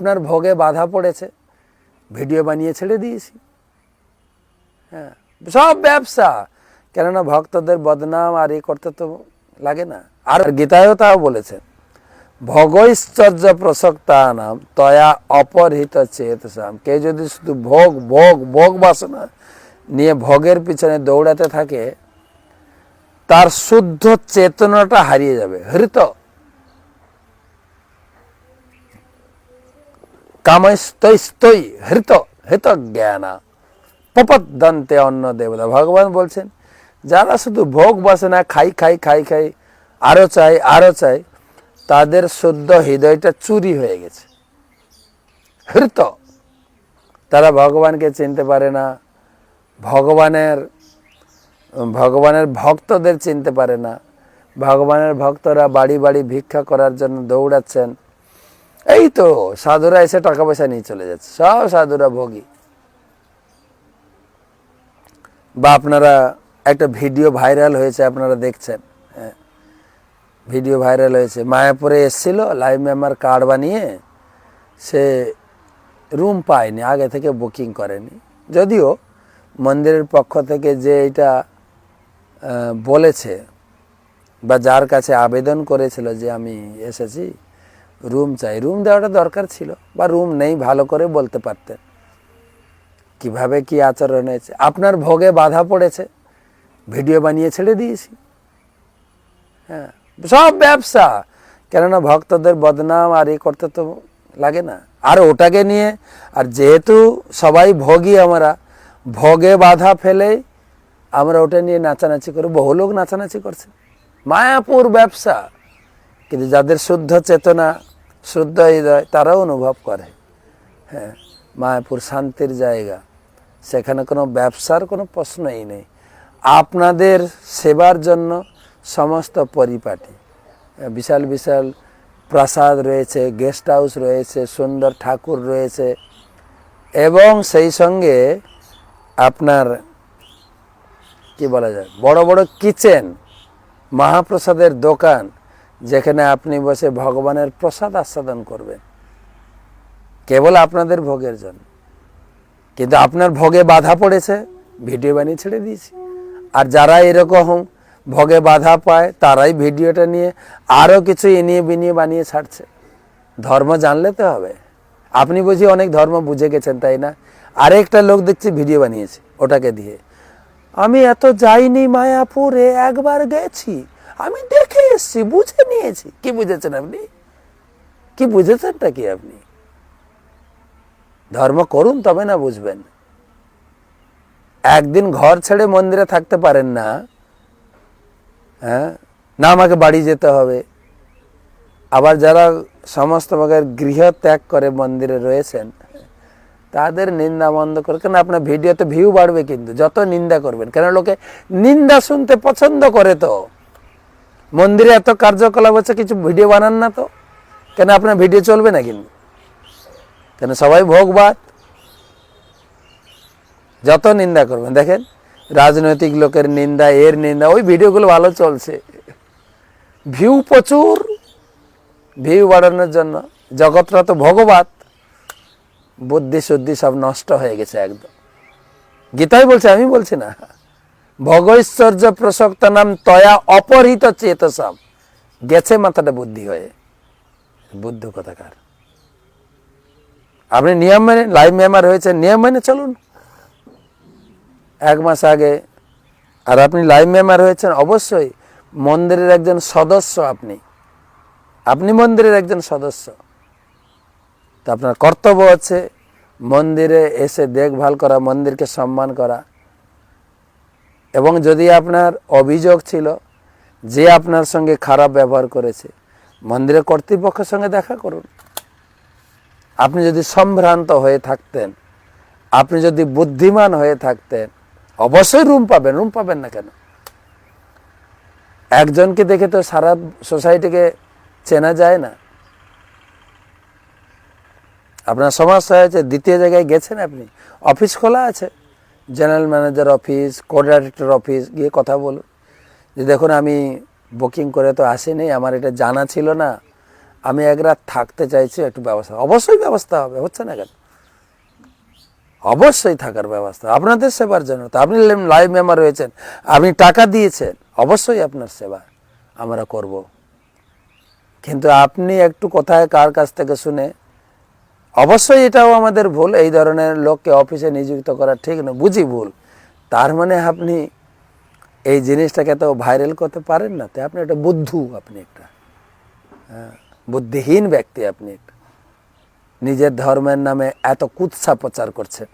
আপনার ভোগে বাধা পড়েছে। ভিডিও বানিয়ে ছেড়ে দিয়েছি। হ্যাঁ সব ব্যবসা। কেননা ভক্তদের বদনাম আর এ করতে তো লাগে না। আর গীতায়ও তাও বলেছেন ভগৈশ্চর্য প্রসক্তা নাম তয়া অপরহিত চেতসাম। কে যদি শুধু ভোগ ভোগ ভোগ বাসনা নিয়ে ভোগের পিছনে দৌড়াতে থাকে, তার শুদ্ধ চেতনাটা হারিয়ে যাবে। হৃত। কামস্তৈ হৃত হৃত জ্ঞানা পপদ্দন্তে অন্য দেবতা ভগবান বলছেন যারা শুধু ভোগ বাসনা খাই খাই খাই খাই, আরও চাই আরও চাই, তাদের শুদ্ধ হৃদয়টা চুরি হয়ে গেছে। হৃত। তারা ভগবানকে চিনতে পারে না, ভগবানের ভগবানের ভক্তদের চিনতে পারে না। ভগবানের ভক্তরা বাড়ি বাড়ি ভিক্ষা করার জন্য দৌড়াচ্ছেন এই তো, সাধুরা এসে টাকা পয়সা নিয়ে চলে যাচ্ছে। সব সাধুরা ভোগী। বা আপনারা একটা ভিডিও ভাইরাল হয়েছে, আপনারা দেখছেন। হ্যাঁ। ভিডিও ভাইরাল হয়েছে। মায়াপুরে এসছিল, লাইভ মেম্বার কার্ড বানিয়ে, সে রুম পায়নি, আগে থেকে বুকিং করেনি। যদিও মন্দিরের পক্ষ থেকে যে এটা বলেছে, বা যার কাছে আবেদন করেছিল যে আমি এসেছি রুম চাই। রুম দেওয়াটা দরকার ছিল বা রুম নেই ভালো করে বলতে পারতেন। কীভাবে কি আচরণ হয়েছে? আপনার ভোগে বাধা পড়েছে। ভিডিও বানিয়ে ছেড়ে দিয়েছি। হ্যাঁ সব ব্যবসা। কেননা ভক্তদের বদনাম আর এ করতে তো লাগে না। আর ওটাকে নিয়ে, আর যেহেতু সবাই ভোগী আমরা, ভোগে বাধা ফেলে আমরা ওটা নিয়ে নাচানাচি করে, বহু লোক নাচানাচি করছে। মায়াপুর ব্যবসা। কিন্তু যাদের শুদ্ধ চেতনা শুদ্ধ হৃদয় তারাও অনুভব করে। হ্যাঁ মায়াপুর শান্তির জায়গা। সেখানে কোনো ব্যবসার কোনো প্রশ্নই নেই। আপনাদের সেবার জন্য সমস্ত পরিপাটি। বিশাল বিশাল প্রাসাদ রয়েছে, গেস্ট হাউস রয়েছে, সুন্দর ঠাকুর রয়েছে। এবং সেই সঙ্গে আপনার, কি বলা যায়, বড় বড় কিচেন, মহাপ্রসাদের দোকান যেখানে আপনি বসে ভগবানের প্রসাদ আস্বাদন করবেন। কেবল আপনাদের ভোগের জন্য। কিন্তু আপনার ভোগে বাধা পড়েছে, ভিডিও বানিয়ে ছেড়ে দিয়েছি। আর যারা এরকম ভোগে বাধা পায়, তারাই ভিডিওটা নিয়ে আরও কিছু এনিয়ে বিনিয়ে বানিয়ে ছাড়ছে। ধর্ম জানলে তো হবে। আপনি বুঝি অনেক ধর্ম বুঝে গেছেন, তাই না? আরেকটা লোক দেখছি ভিডিও বানিয়েছে ওটাকে দিয়ে। আমি এত যাইনি মায়াপুরে, একবার গেছি। আমি দেখে এসছি, বুঝে নিয়েছি। কি বুঝেছেন আপনি? কি বুঝেছেনটা কি আপনি? ধর্ম করুন তবে না বুঝবেন। একদিন ঘর ছেড়ে মন্দিরে থাকতে পারেন না। হ্যাঁ? না আমাকে বাড়ি যেতে হবে। আবার যারা সমস্ত প্রকার গৃহ ত্যাগ করে মন্দিরে রয়েছেন, তাদের নিন্দা বন্ধ করে, কেন আপনার ভিডিওতে ভিউ বাড়বে কিন্তু, যত নিন্দা করবেন। কেন লোকে নিন্দা শুনতে পছন্দ করে তো। মন্দিরে এত কার্যকলাপ হচ্ছে, কিছু ভিডিও বানান না তো। কেন আপনার ভিডিও চলবে না কিন্তু? কেন সবাই ভোগবাদ? যত নিন্দা করবেন, দেখেন, রাজনৈতিক লোকের নিন্দা, এর নিন্দা, ওই ভিডিওগুলো ভালো চলছে। ভিউ প্রচুর। ভিউ বাড়ানোর জন্য জগৎটা তো ভগবাত বুদ্ধি শুদ্ধি সব নষ্ট হয়ে গেছে একদম। গীতাই বলছে, আমি বলছি না। ভগৈশ্বর্য প্রসক্ত নাম তয়া অপহৃত চেতসাম। গেছে মাথাটা বুদ্ধি হয়ে। বুদ্ধ কথাকার আপনি নিয়ম মেনে লাইভ মেম্বার হয়েছে নিয়ম মেনে চলুন। এক মাস আগে, আর আপনি লাইভ মেম্বার হয়েছেন, অবশ্যই মন্দিরের একজন সদস্য আপনি। আপনি মন্দিরের একজন সদস্য। তো আপনার কর্তব্য আছে মন্দিরে এসে দেখভাল করা, মন্দিরকে সম্মান করা। এবং যদি আপনার অভিযোগ ছিল যে আপনার সঙ্গে খারাপ ব্যবহার করেছে, মন্দিরের কর্তৃপক্ষের সঙ্গে দেখা করুন। আপনি যদি সম্ভ্রান্ত হয়ে থাকতেন, আপনি যদি বুদ্ধিমান হয়ে থাকতেন, অবশ্যই রুম পাবেন রুম পাবেন না কেন? একজনকে দেখে তো সারা সোসাইটিকে চেনা যায় না। আপনার সমস্যা হয়েছে দ্বিতীয় জায়গায় গেছেন আপনি? অফিস খোলা আছে? General manager office coordinator office গিয়ে কথা বলুন। যে দেখুন, আমি বুকিং করে তো আসিনি, আমার এটা জানা ছিল না। আমি এক রাত থাকতে চাইছি একটু ব্যবস্থা। অবশ্যই ব্যবস্থা হবে, হচ্ছে না কেন? অবশ্যই থাকার ব্যবস্থা, আপনাদের সেবার জন্য তো। আপনি লাইভ মেম্বার রয়েছেন, আপনি টাকা দিয়েছেন, অবশ্যই আপনার সেবা আমরা করব। কিন্তু আপনি একটু কোথায়, কার কাছ থেকে শুনে অবশ্যই এটাও আমাদের ভুল এই ধরনের লোককে অফিসে নিযুক্ত করা ঠিক না বুঝি ভুল। তার মানে আপনি এই জিনিসটাকে তো ভাইরাল করতে পারেন না তাই আপনি একটা বুদ্ধু আপনি একটা। হ্যাঁ, বুদ্ধিহীন ব্যক্তি আপনি একটা। নিজের ধর্মের নামে এত কুৎসা প্রচার করছেন।